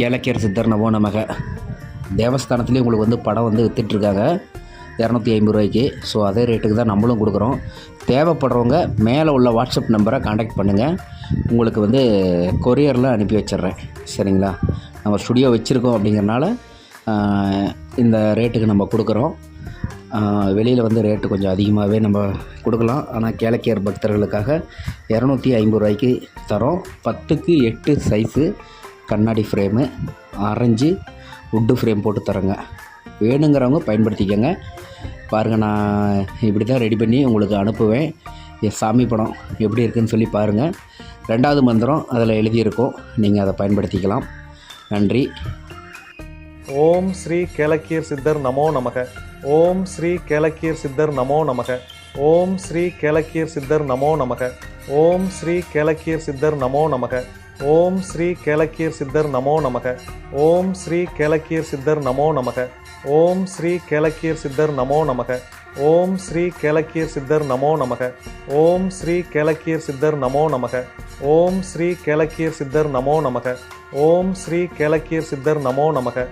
கேளக்கியர் சித்தர் நவோ நமக. தேவஸ்தானத்துலேயும் உங்களுக்கு வந்து படம் வந்து விற்றுட்ருக்காங்க இரநூத்தி ஐம்பது ரூபாய்க்கு. ஸோ அதே ரேட்டுக்கு தான் நம்மளும் கொடுக்குறோம். தேவைப்படுறவங்க மேலே உள்ள வாட்ஸ்அப் நம்பரை காண்டாக்ட் பண்ணுங்கள் உங்களுக்கு வந்து கொரியரில் அனுப்பி வச்சிடுறேன். சரிங்களா? நம்ம ஸ்டுடியோ வச்சுருக்கோம் அப்படிங்கிறனால இந்த ரேட்டுக்கு நம்ம கொடுக்குறோம். வெளியில் வந்து ரேட்டு கொஞ்சம் அதிகமாகவே நம்ம கொடுக்கலாம். ஆனால் கேளக்கியர் பக்தர்களுக்காக இரநூத்தி ஐம்பது ரூபாய்க்கு தரோம். பத்துக்கு எட்டு சைஸு கண்ணாடி ஃப்ரேமு ஆரஞ்சு உட்டு ஃப்ரேம் போட்டு தரேங்க. வேணுங்கிறவங்க பயன்படுத்திக்கங்க. பாருங்கள் நான் இப்படி தான் ரெடி பண்ணி உங்களுக்கு அனுப்புவேன். என் சாமி படம் எப்படி இருக்குதுன்னு சொல்லி பாருங்கள் ரெண்டாவது மந்திரம் அதில் எழுதியிருக்கோம். நீங்கள் அதை பயன்படுத்திக்கலாம். நன்றி. ஓம் ஸ்ரீ கேளக்கீர் சித்தர் நமோ நமக. ஓம் ஸ்ரீ கேளக்கீர் சித்தர் நமோ நமக. ஓம் ஸ்ரீ கேளக்கீர் சித்தர் நமோ நமக. ஓம் ஸ்ரீ கேளக்கீர் சித்தர் நமோ நமக. ஓம் ஸ்ரீ கேளக்கீர் சித்தர் நமோ நமக. ஓம் ஸ்ரீ கேளக்கீர் சித்தர் நமோ நமக. ஓம் ஸ்ரீ கேளக்கீர் சித்தர் நமோ நமக. ஓம் ஸ்ரீ கேளக்கீர் சித்தர் நமோ நமக. ஓம் ஸ்ரீ கேளக்கீர் சித்தர் நமோ நமக. ஓம் ஸ்ரீ கேளக்கீர் சித்தர் நமோ நமக. ஓம் ஸ்ரீ கேளக்கீர் சித்தர் நமோ நமக.